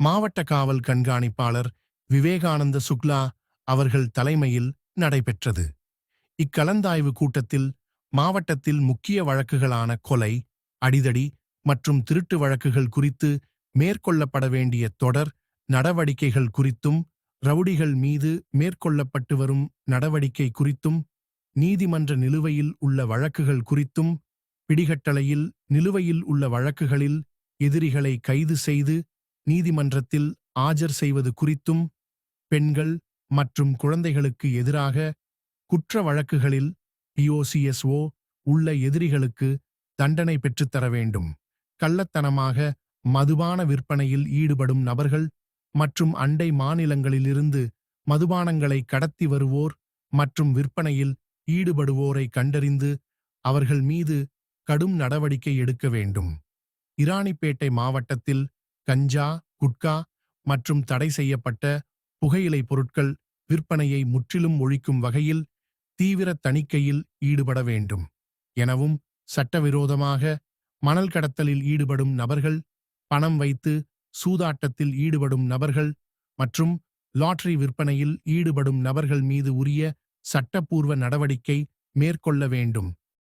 மாவட்ட காவல் கண்காணிப்பாளர் விவேகானந்த சுக்லா அவர்கள் தலைமையில் நடைபெற்றது. இக்கலந்தாய்வு கூட்டத்தில் மாவட்டத்தில் முக்கிய வழக்குகளான கொலை அடிதடி மற்றும் திருட்டு வழக்குகள் குறித்து மேற்கொள்ளப்பட வேண்டிய தொடர் நடவடிக்கைகள் குறித்தும் ரவுடிகள் மீது மேற்கொள்ளப்பட்டு வரும் நடவடிக்கை குறித்தும் நீதிமன்ற நிலுவையில் உள்ள வழக்குகள் குறித்தும் பிடிகட்டளையில் நிலுவையில் உள்ள வழக்குகளில் எதிரிகளை கைது செய்து நீதிமன்றத்தில் ஆஜர் செய்வது குறித்தும் பெண்கள் மற்றும் குழந்தைகளுக்கு எதிராக குற்ற வழக்குகளில் பிஓசிஎஸ்ஓ உள்ள எதிரிகளுக்கு தண்டனை பெற்றுத்தர வேண்டும். கள்ளத்தனமாக மதுபான விற்பனையில் ஈடுபடும் நபர்கள் மற்றும் அண்டை மாநிலங்களிலிருந்து மதுபானங்களை கடத்தி வருவோர் மற்றும் விற்பனையில் ஈடுபடுவோரை கண்டறிந்து அவர்கள் மீது கடும் நடவடிக்கை எடுக்க வேண்டும். இராணிப்பேட்டை மாவட்டத்தில் கஞ்சா குட்கா மற்றும் தடை செய்யப்பட்ட புகையிலை பொருட்கள் விற்பனையை முற்றிலும் ஒழிக்கும் வகையில் தீவிர தணிக்கையில் ஈடுபட வேண்டும். எனவும் சட்டவிரோதமாக மணல் கடத்தலில் ஈடுபடும் நபர்கள் பணம் வைத்து சூதாட்டத்தில் ஈடுபடும் நபர்கள் மற்றும் லாட்டரி விற்பனையில் ஈடுபடும் நபர்கள் மீது உரிய சட்டப்பூர்வ நடவடிக்கை மேற்கொள்ள வேண்டும்.